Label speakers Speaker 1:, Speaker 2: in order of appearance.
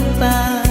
Speaker 1: งปา